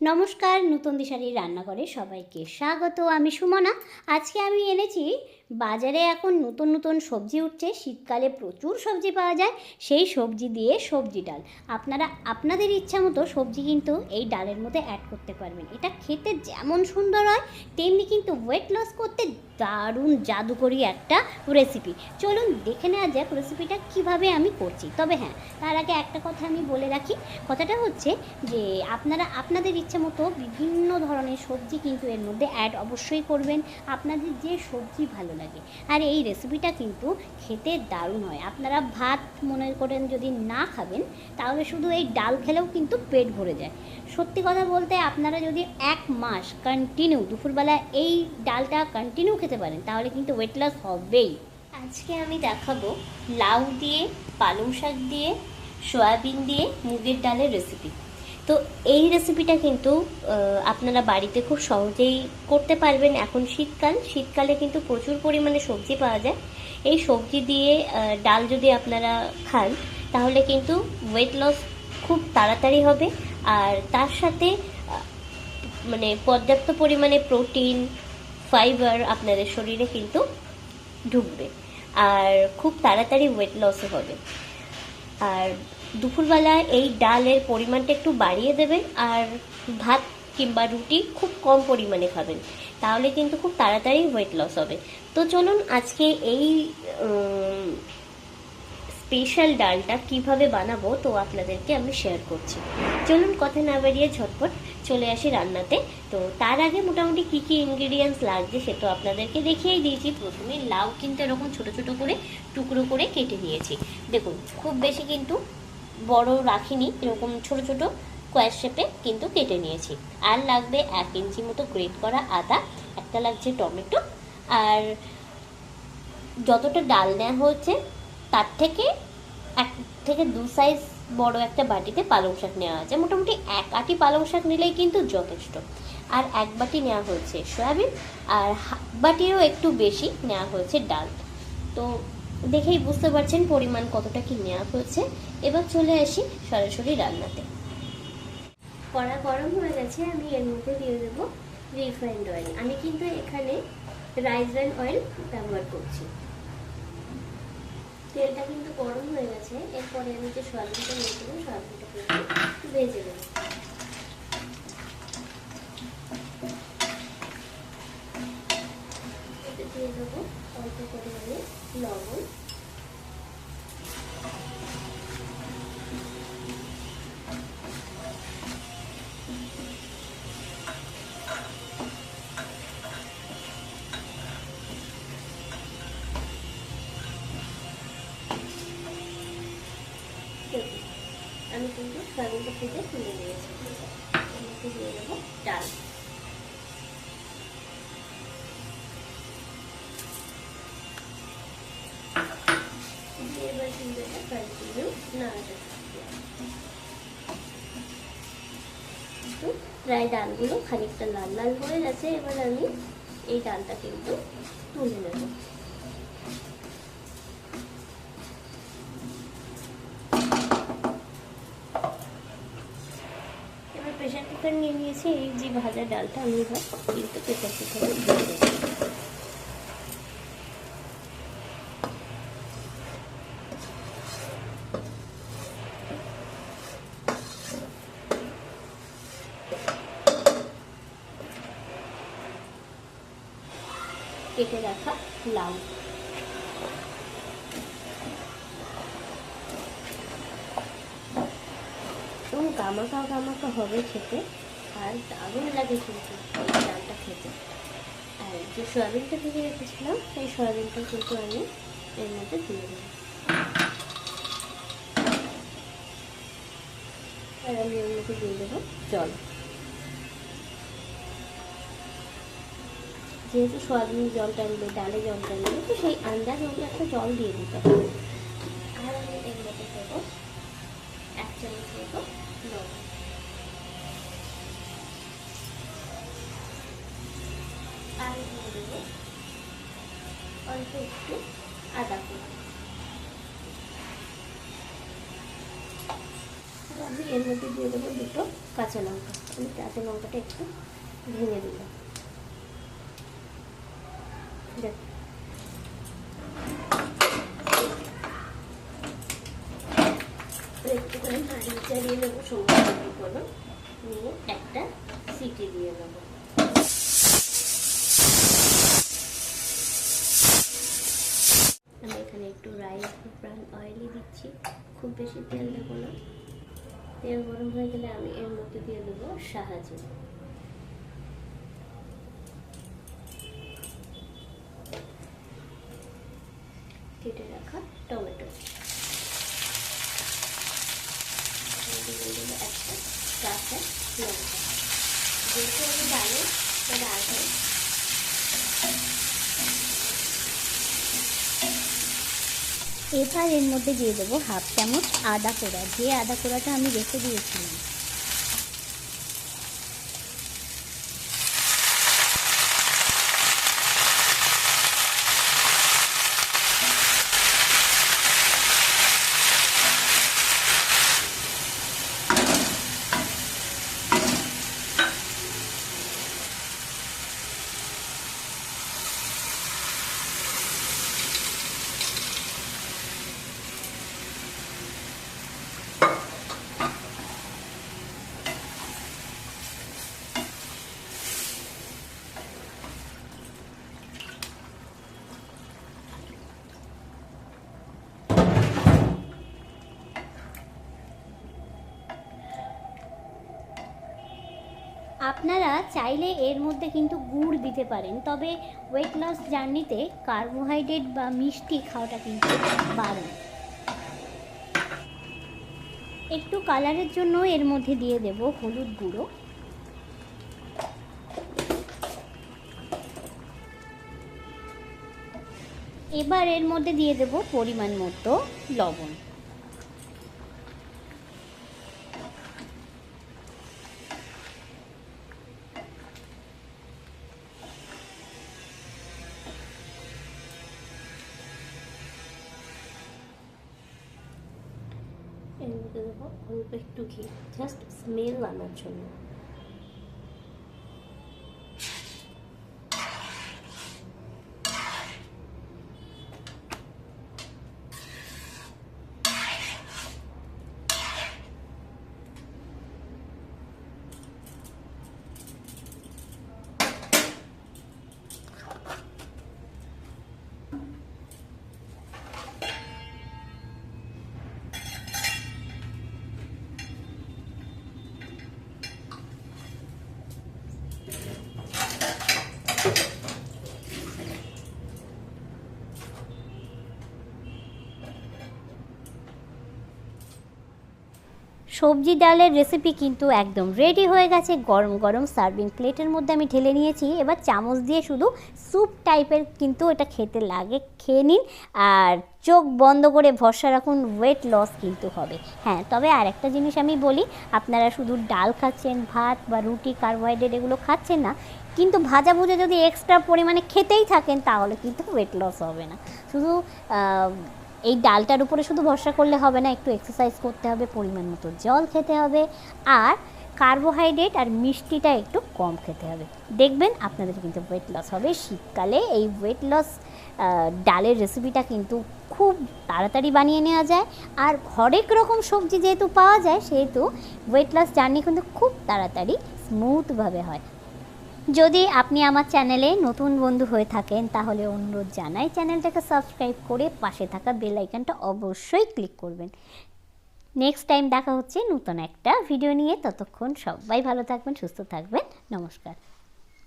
নমস্কার নতুন দিশারি রান্নাঘরে সবাইকে স্বাগত। আমি সুমনা। আজকে আমি এনেছি বাজারে এখন নতুন নতুন সবজি উঠছে, শীতকালে প্রচুর সবজি পাওয়া যায়, সেই সবজি দিয়ে সবজি ডাল। আপনারা, আপনাদের ইচ্ছা মতো সবজি কিন্তু এই ডালের মধ্যে অ্যাড করতে পারবেন। এটা খেতে যেমন সুন্দর হয়, তেমনি কিন্তু ওয়েট লস করতে দারুণ জাদুকরি একটা রেসিপি চলুন দেখে নেওয়া যাক রেসিপিটা কীভাবে আমি করছি। তবে হ্যাঁ তার আগে একটা কথা আমি বলে রাখি। কথাটা হচ্ছে যে, আপনারা, আপনাদের ইচ্ছে মতো বিভিন্ন ধরনের সবজি কিন্তু এর মধ্যে অ্যাড অবশ্যই করবেন। আপনাদের যে সবজি ভালো লাগে আর এই রেসিপিটা কিন্তু খেতে দারুণ হয়। আপনারা ভাত মনে করেন যদি না খাবেন, তাহলে শুধু এই ডাল খেলেও কিন্তু পেট ভরে যায়। সত্যি কথা বলতে আপনারা যদি এক মাস কন্টিনিউ দুপুরবেলা এই ডালটা কন্টিনিউ খেতে পারেন, তাহলে কিন্তু ওয়েট লস হবেই। আজকে আমি দেখাবো লাউ দিয়ে, পালং শাক দিয়ে, সয়াবিন দিয়ে মুগের ডালের রেসিপি তো এই রেসিপিটা কিন্তু আপনারা বাড়িতে খুব সহজেই করতে পারবেন। এখন শীতকাল, শীতকালে কিন্তু প্রচুর পরিমাণে সবজি পাওয়া যায়। এই সবজি দিয়ে ডাল যদি আপনারা খান, তাহলে কিন্তু ওয়েট লস খুব তাড়াতাড়ি হবে। আর তার সাথে মানে পর্যাপ্ত পরিমাণে প্রোটিন ফাইবার আপনাদের শরীরে কিন্তু ঢুকবে। আর খুব তাড়াতাড়ি ওয়েট লসও হবে। আর দুপুরবেলা এই ডালের পরিমাণটা একটু বাড়িয়ে দেবেন আর ভাত কিংবা রুটি খুব কম পরিমাণে খাবেন। তাহলে কিন্তু খুব তাড়াতাড়ি ওয়েট লস হবে। তো চলুন আজকে এই স্পেশাল ডালটা কীভাবে বানাবো তো আপনাদেরকে আমি শেয়ার করছি। চলুন কথা না বাড়িয়ে ঝটপট চলে আসি রান্নাতে। তো তার আগে মোটামুটি কী কী ইনগ্রিডিয়েন্টস লাগছে সে তো আপনাদেরকে দেখিয়েই দিয়েছি। প্রথমে লাউ, কিন্তু এরকম ছোট ছোট করে টুকরো করে কেটে নিয়েছি। দেখুন, খুব বেশি কিন্তু বড় রাখিনি, এরকম ছোট ছোট কোয়ার শেপে কিন্তু কেটে নিয়েছি। আর লাগবে এক ইঞ্চি মতো গ্রেট করা আদা, একটা লাগছে টমেটো, আর যতটা ডাল নেওয়া হয়েছে, তার থেকে এক থেকে দু সাইজ বড় একটা বাটিতে পালং শাক নেওয়া আছে মোটামুটি এক আটি পালং শাক নিলেই কিন্তু যথেষ্ট। আর এক বাটি নেওয়া হয়েছে সয়াবিন, আর বাটিরও একটু বেশি নেওয়া হয়েছে ডাল। তো দেখেই বুঝতে পারছেন পরিমাণ কতটা কি নেওয়া হয়েছে। এবার চলে আসি সরাসরি রান্নাতে। কড়া গরম হয়ে গেছে, আমি এর মধ্যে দিয়ে দেবো রিফাইন্ড অয়েল আমি কিন্তু এখানে রাইস ব্র্যান্ড অয়েল ব্যবহার করছি। তেলটা কিন্তু গরম হয়ে গেছে, এরপরে আমি যে সয়াবিনটা নিয়ে দেবো, সয়াবিনটা কিন্তু ভেজে দেবো দিয়ে দেবো অল্প পরিমাণে লবণ। আমি কিন্তু সয়াবিনটা ভেজে তুলে নিয়েছি। মধ্যে দিয়ে দেবো ডাল। এবার কিন্তু এটা কন্টিনিউ নাড়াতে থাকবে প্রায় ডালগুলো খানিকটা লাল লাল হয়ে গেছে, এবার আমি এই ডালটা কিন্তু তুলে নেব। এবার প্রেশার কুকার নিয়ে নিয়েছি, এই যে ভাজা ডালটা আমি এবার কিন্তু প্রেশার কুকারে কেটে রাখা লাউ। এবং গামাকা গামাকা হবে খেতে। আর দারুণ লাগে কিন্তু ডালটা খেতে। আর যে সয়াবিনটা ভেজে রেখেছিলাম, সেই সয়াবিনটা কিন্তু আমি এর মধ্যে দিয়ে দেবো। আর আমি এর মধ্যে দিয়ে দেবো জল। যেহেতু সয়াবিন জল টানবে ডালে জল টানবে তো সেই আন্দাজ মতো একটা জল দিয়ে দিতে হবে। আর আমি এর মধ্যে দেবো এক চামচ মতো আর দেবো অল্প একটু আদা আমি এর মধ্যে দিয়ে দেবো দুটো কাঁচা লঙ্কা। আমি কাঁচা লঙ্কাটা একটু ভেঙে দিলাম একটুখানি নাড়িয়ে চাড়িয়ে নেব নিয়ে একটা সিটি দিয়ে নেব। আমি এখানে একটু রাইস ব্রান অয়েলই দিচ্ছি, খুব বেশি তেল দেবো না। তেল গরম হয়ে গেলে আমি এর মধ্যে দিয়ে দেবো সাহায্য। কেটে রাখা টমেটো। একটা এবার এর মধ্যে দিয়ে দেবো হাফ চামচ আদা কোড়া। যে আদা কোড়াটা আমি রেখে দিয়েছিলাম আপনারা চাইলে এর মধ্যে কিন্তু গুড় দিতে পারেন, তবে ওয়েট লস জার্নিতে কার্বোহাইড্রেট বা মিষ্টি খাওয়াটা কিন্তু বারণ একটু কালারের জন্য এর মধ্যে দিয়ে দেব হলুদ গুঁড়ো। এবার এর মধ্যে দিয়ে দেব পরিমাণ মতো লবণ। অল্প একটু ঘি। জাস্ট স্মেল আনার জন্য। সবজি ডালের রেসিপি কিন্তু একদম রেডি হয়ে গেছে। গরম গরম সার্ভিং প্লেটের মধ্যে আমি ঢেলে নিয়েছি। এবার চামচ দিয়ে শুধু স্যুপ টাইপের কিন্তু এটা খেতে লাগে। খেয়ে নিন। আর চোখ বন্ধ করে ভরসা রাখুন ওয়েট লস কিন্তু হবে। হ্যাঁ তবে আর একটা জিনিস আমি বলি, আপনারা শুধু ডাল খাচ্ছেন, ভাত বা রুটি কার্বোহাইড্রেট এগুলো খাচ্ছেন না, কিন্তু ভাজা ভুজা যদি এক্সট্রা পরিমাণে খেতেই থাকেন, তাহলে কিন্তু ওয়েট লস হবে না। শুধু এই ডালটার উপরে শুধু ভরসা করলে হবে না, একটু এক্সারসাইজ করতে হবে, পরিমাণ মতো জল খেতে হবে আর কার্বোহাইড্রেট আর মিষ্টিটা একটু কম খেতে হবে। দেখবেন আপনাদের কিন্তু ওয়েট লস হবে। শীতকালে এই ওয়েট লস ডালের রেসিপিটা কিন্তু খুব তাড়াতাড়ি বানিয়ে নেওয়া যায়। আর হরেক রকম সবজি যেহেতু পাওয়া যায়, সেহেতু ওয়েট লস জার্নি কিন্তু খুব তাড়াতাড়ি স্মুথভাবে হয়। যদি আপনি আমার চ্যানেলে নতুন বন্ধু হয়ে থাকেন, তাহলে অনুরোধ জানাই চ্যানেলটাকে সাবস্ক্রাইব করে পাশে থাকা বেল আইকনটা অবশ্যই ক্লিক করবেন। নেক্সট টাইম দেখা হচ্ছে নতুন একটা ভিডিও নিয়ে। ততক্ষণ সবাই ভালো থাকবেন, সুস্থ থাকবেন। নমস্কার।